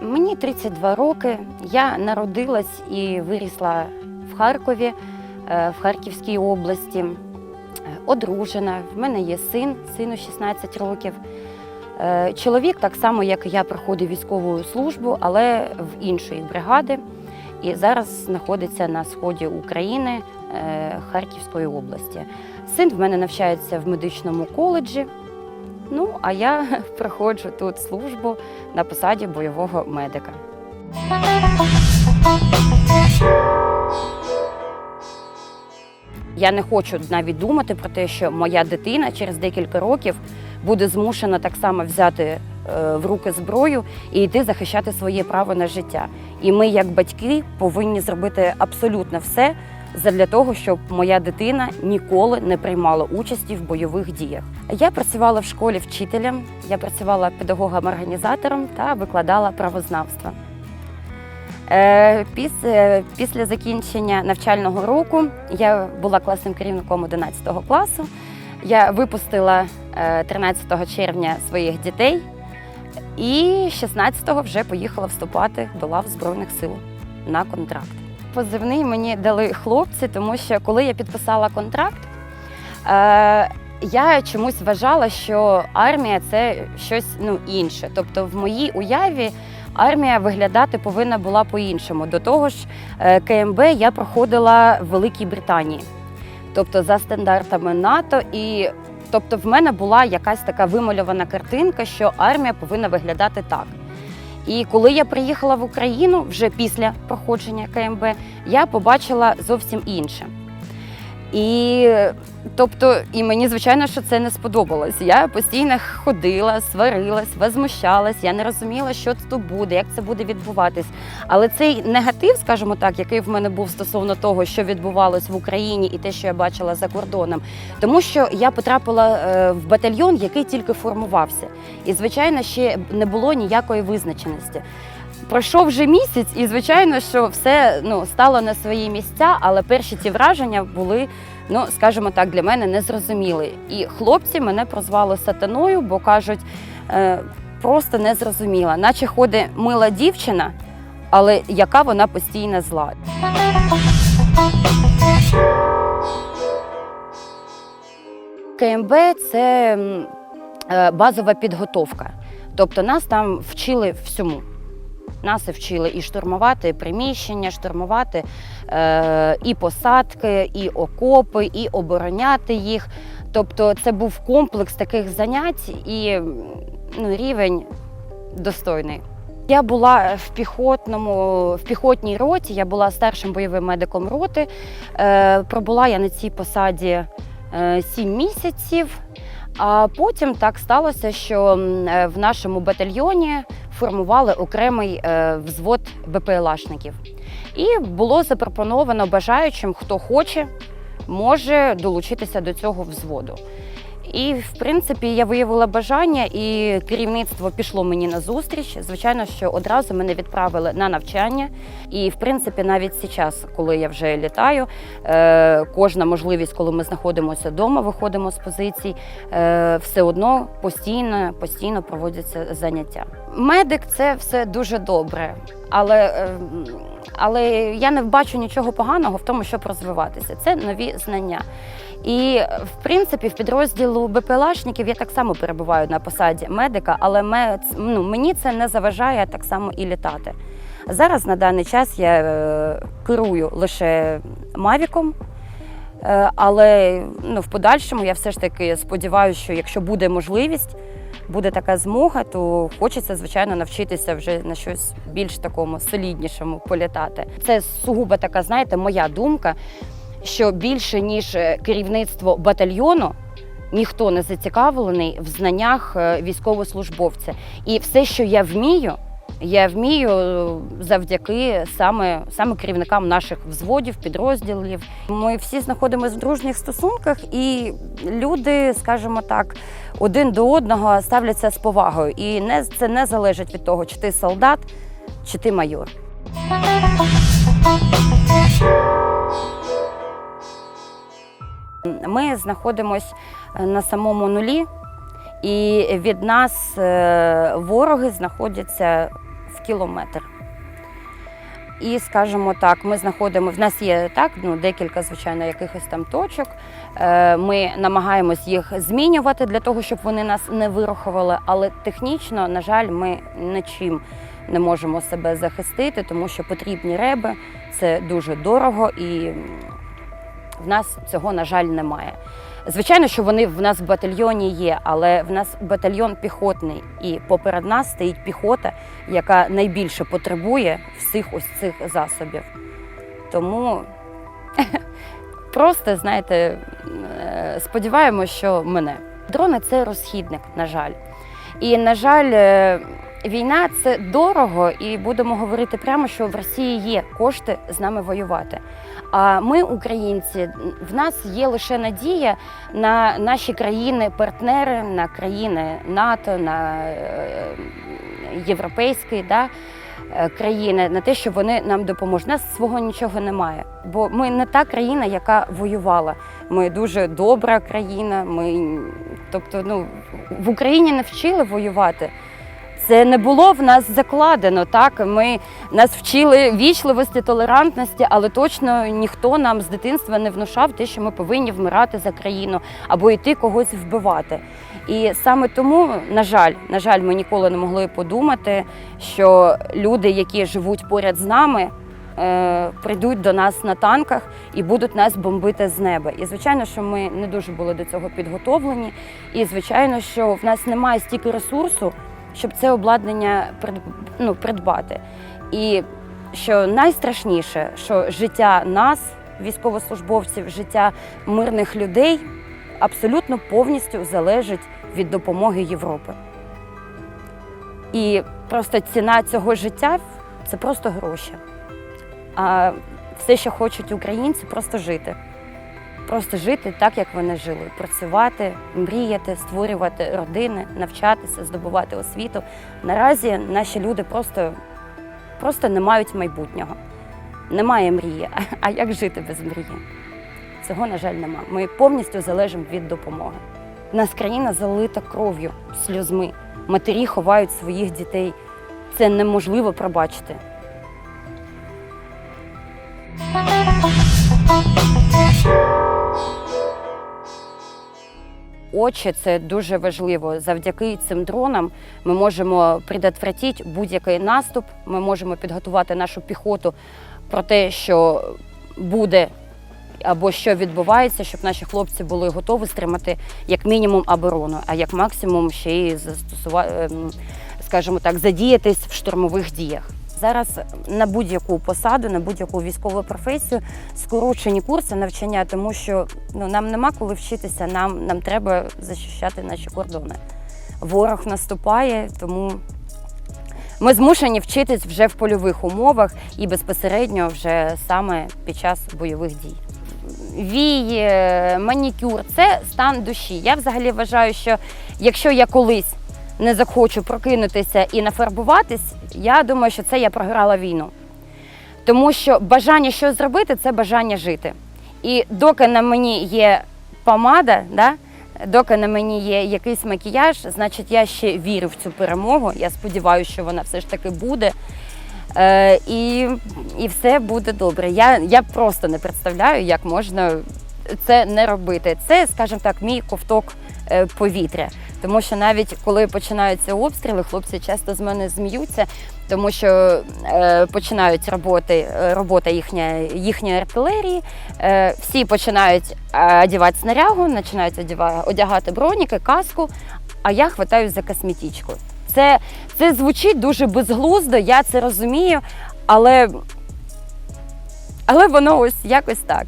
Мені 32 роки. Я народилась і вирісла в Харкові, е, в Харківській області. Е, Одружена. В мене є син, сину 16 років. Е, Чоловік, так само, як і я, проходив військову службу, але в іншої бригади. І зараз знаходиться на сході України Харківської області. Син в мене навчається в медичному коледжі. Ну, а я проходжу тут службу на посаді бойового медика. Я не хочу навіть думати про те, що моя дитина через декілька років буде змушена так само взяти е, в руки зброю і йти захищати своє право на життя. І ми, як батьки, повинні зробити абсолютно все для того, щоб моя дитина ніколи не приймала участі в бойових діях. Я працювала в школі вчителем, я працювала педагогом-організатором та викладала правознавство. Е, Після, після закінчення навчального року я була класним керівником 11 класу. Я випустила е, 13 червня своїх дітей і 16-го вже поїхала вступати до лав Збройних сил на контракт. Позивний мені дали хлопці, тому що коли я підписала контракт, е, я чомусь вважала, що армія це щось ну, інше. Тобто в моїй уяві армія виглядати повинна була по-іншому. До того ж, е, КМБ я проходила в Великій Британії, тобто за стандартами НАТО. І тобто в мене була якась така вимальована картинка, що армія повинна виглядати так. І коли я приїхала в Україну вже після проходження КМБ, я побачила зовсім інше. І тобто, і мені звичайно, що це не сподобалось. Я постійно ходила, сварилась, возмущалась. Я не розуміла, що тут буде, як це буде відбуватись. Але цей негатив, скажімо так, який в мене був стосовно того, що відбувалось в Україні, і те, що я бачила за кордоном, тому що я потрапила е, в батальйон, який тільки формувався, і звичайно, ще не було ніякої визначеності. Пройшов вже місяць, і звичайно, що все ну, стало на свої місця, але перші ці враження були, ну скажімо так, для мене незрозуміли. І хлопці мене прозвали сатаною, бо кажуть, е, просто не зрозуміла, наче ходить мила дівчина, але яка вона постійно зла. КМБ це е, базова підготовка. Тобто нас там вчили всьому. Нас вчили і штурмувати приміщення, штурмувати е, і посадки, і окопи, і обороняти їх. Тобто це був комплекс таких занять і ну, рівень достойний. Я була в піхотному, в піхотній роті, я була старшим бойовим медиком роти. Е, пробула я на цій посаді е, 7 місяців. А потім так сталося, що е, в нашому батальйоні формували окремий е, взвод БПЛАшників. І було запропоновано бажаючим, хто хоче, може долучитися до цього взводу. І, в принципі, я виявила бажання, і керівництво пішло мені на зустріч. Звичайно, що одразу мене відправили на навчання. І, в принципі, навіть зараз, коли я вже літаю, е, кожна можливість, коли ми знаходимося вдома, виходимо з позицій, е, все одно постійно, постійно проводяться заняття. Медик це все дуже добре, але, е, але я не бачу нічого поганого в тому, щоб розвиватися. Це нові знання. І в принципі, в підрозділу БПЛАшників я так само перебуваю на посаді медика, але ну, мені це не заважає так само і літати. Зараз на даний час я е, керую лише Мавіком. Е, Але ну, в подальшому я все ж таки сподіваюся, що якщо буде можливість, буде така змога, то хочеться, звичайно, навчитися вже на щось більш такому соліднішому політати. Це сугубо така, знаєте, моя думка, що більше ніж е, керівництво батальйону. Ніхто не зацікавлений в знаннях е, військовослужбовця. І все, що я вмію, я вмію е, завдяки саме, саме керівникам наших взводів, підрозділів. Ми всі знаходимося в дружніх стосунках, і люди, скажімо так, один до одного ставляться з повагою. І не, це не залежить від того, чи ти солдат, чи ти майор. Ми знаходимося на самому нулі, і від нас е, вороги знаходяться в кілометр. І скажімо так, ми знаходимо, в нас є так, ну декілька, звичайно, якихось там точок. Е, Ми намагаємось їх змінювати для того, щоб вони нас не вирахували. Але технічно, на жаль, ми нічим не можемо себе захистити, тому що потрібні реби це дуже дорого, і в нас цього, на жаль, немає. Звичайно, що вони в нас в батальйоні є, але в нас батальйон піхотний, і поперед нас стоїть піхота, яка найбільше потребує всіх ось цих засобів. Тому просто, знаєте, е, сподіваємося, що мене. Дрони це розхідник, на жаль. І, на жаль, е, війна це дорого, і будемо говорити прямо, що в Росії є кошти з нами воювати. А ми, українці, в нас є лише надія на наші країни-партнери, на країни НАТО, на е, європейські да, е, країни, на те, що вони нам допоможуть. У Нас свого нічого немає, бо ми не та країна, яка воювала. Ми дуже добра країна. Ми, тобто, ну, в Україні не вчили воювати. Це не було в нас закладено. Так ми нас вчили вічливості, толерантності, але точно ніхто нам з дитинства не внушав те, що ми повинні вмирати за країну або йти когось вбивати. І саме тому, на жаль, на жаль, ми ніколи не могли подумати, що люди, які живуть поряд з нами, е, прийдуть до нас на танках і будуть нас бомбити з неба. І звичайно, що ми не дуже були до цього підготовлені. І звичайно, що в нас немає стільки ресурсу, щоб це обладнання ну, придбати. І що найстрашніше, що життя нас, військовослужбовців, життя мирних людей абсолютно повністю залежить від допомоги Європи. І просто ціна цього життя це просто гроші. А все, що хочуть українці, просто жити. Просто жити так, як вони жили, працювати, мріяти, створювати родини, навчатися, здобувати освіту. Наразі наші люди просто, просто не мають майбутнього. Немає мрії. А- як жити без мрії? Цього, на жаль, нема. Ми повністю залежимо від допомоги. У нас країна залита кров'ю, сльозми. Матері ховають своїх дітей. Це неможливо пробачити. Очі це дуже важливо. Завдяки цим дронам ми можемо предотвратити будь-який наступ. Ми можемо підготувати нашу піхоту про те, що буде або що відбувається, щоб наші хлопці були готові стримати як мінімум оборону, а як максимум ще й застосувати, скажімо так, задіятись в штурмових діях. Зараз на будь-яку посаду, на будь-яку військову професію скорочені курси навчання, тому що ну, нам нема коли вчитися, нам, нам треба захищати наші кордони. Ворог наступає, тому ми змушені вчитись вже в польових умовах і безпосередньо вже саме під час бойових дій. Вій, е, манікюр це стан душі. Я взагалі вважаю, що якщо я колись не захочу прокинутися і нафарбуватись, я думаю, що це я програла війну. Тому що бажання щось зробити це бажання жити. І доки на мені є помада, да, доки на мені є якийсь макіяж, значить я ще вірю в цю перемогу. Я сподіваюся, що вона все ж таки буде. Е, і, і все буде добре. Я, я просто не представляю, як можна це не робити. Це, скажімо так, мій ковток е, повітря. Тому що навіть коли починаються обстріли, хлопці часто з мене зміються, тому що е, починають роботи, е, робота їхня, їхньої артилерії. Е, всі починають е, одягати снарягу, починають одяга- одягати броніки, каску, а я хватаюсь за косметичку. Це, це звучить дуже безглуздо, я це розумію, але, але воно ось якось так.